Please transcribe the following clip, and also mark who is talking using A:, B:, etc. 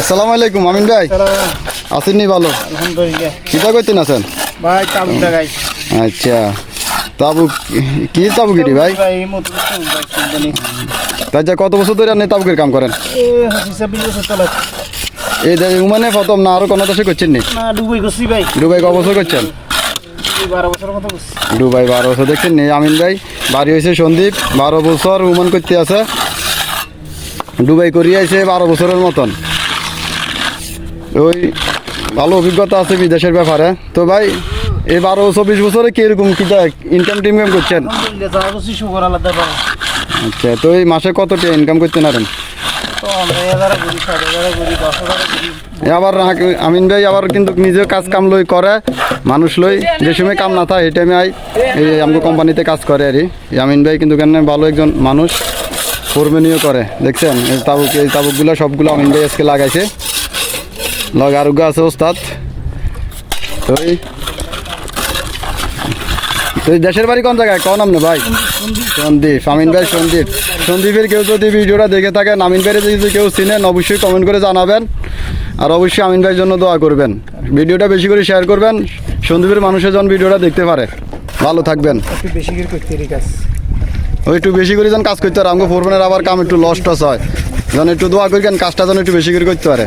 A: আসসালামু আলাইকুম আমিন ভাই। আছেন নি ভালো?
B: আলহামদুলিল্লাহ।
A: করতেন আছেন?
B: ভাই চালু জায়গায়
A: আচ্ছা তাবু কি তাবু গিরি ভাই? তাই যা কত বছর ধরে আপনি তাবুকের কাম করেন? এই যে উমানে প্রথম না আরও কোনো দেশে করছেন নি?
B: না ডুবাই গেছি ভাই।
A: দুবাই ক বছর করছেন?
B: এই বারো বছর
A: দুবাই বারো বছর দেখছেন নি? আমিন ভাই বাড়ি হয়েছে সন্দীপ বারো বছর উমান করতে আছে। দুবাই করিয়ে আছে বারো বছরের মতন। ওই ভালো অভিজ্ঞতা আছে বিদেশের ব্যাপারে। তো ভাই, এই বারো, চব্বিশ বছরে কীরকম কি ইনকাম টিনকাম করছেন? আচ্ছা তো এই মাসে কত টাকা ইনকাম করতে পারেন
B: তো আমরা এগারো করি সাড়ে এগারো করি দশ হাজার করি
A: আবার আমিন ভাই আবার কিন্তু নিজেও কাজ কাম লই করে, মানুষ লই, যে সময় কাম না থাকে এই টাইমে আই, এই কোম্পানিতে কাজ করে আর আমিন ভাই কিন্তু কেন ভালো একজন মানুষ কর্মীও করে, দেখছেন? এই তাবুক, এই তাবুকগুলো সবগুলো আমিন ভাই আজকে লাগাইছে। লগ আছে ওস্তাদ। তো এই দেশের বাড়ি কোন জায়গায়? কোন নাম ভাই। সন্দীপ। আমিন ভাই, সন্দীপ। সন্দীপের কেউ যদি ভিডিওটা দেখে থাকেন আমিন ভাইয়ের যদি কেউ চিনেন অবশ্যই কমেন্ট করে জানাবেন। আর অবশ্যই আমিন ভাইয়ের জন্য দোয়া করবেন। ভিডিওটা বেশি করে শেয়ার করবেন। সন্দীপের মানুষের জন ভিডিওটা দেখতে পারে। ভালো থাকবেন।
B: করে
A: ওই একটু বেশি করে যেন কাজ করতে পারে। আমাকে ফোরম্যানের আবার কাম একটু লস টস হয়। যেন একটু দোয়া করবেন কাজটা যেন একটু বেশি করে করতে পারে।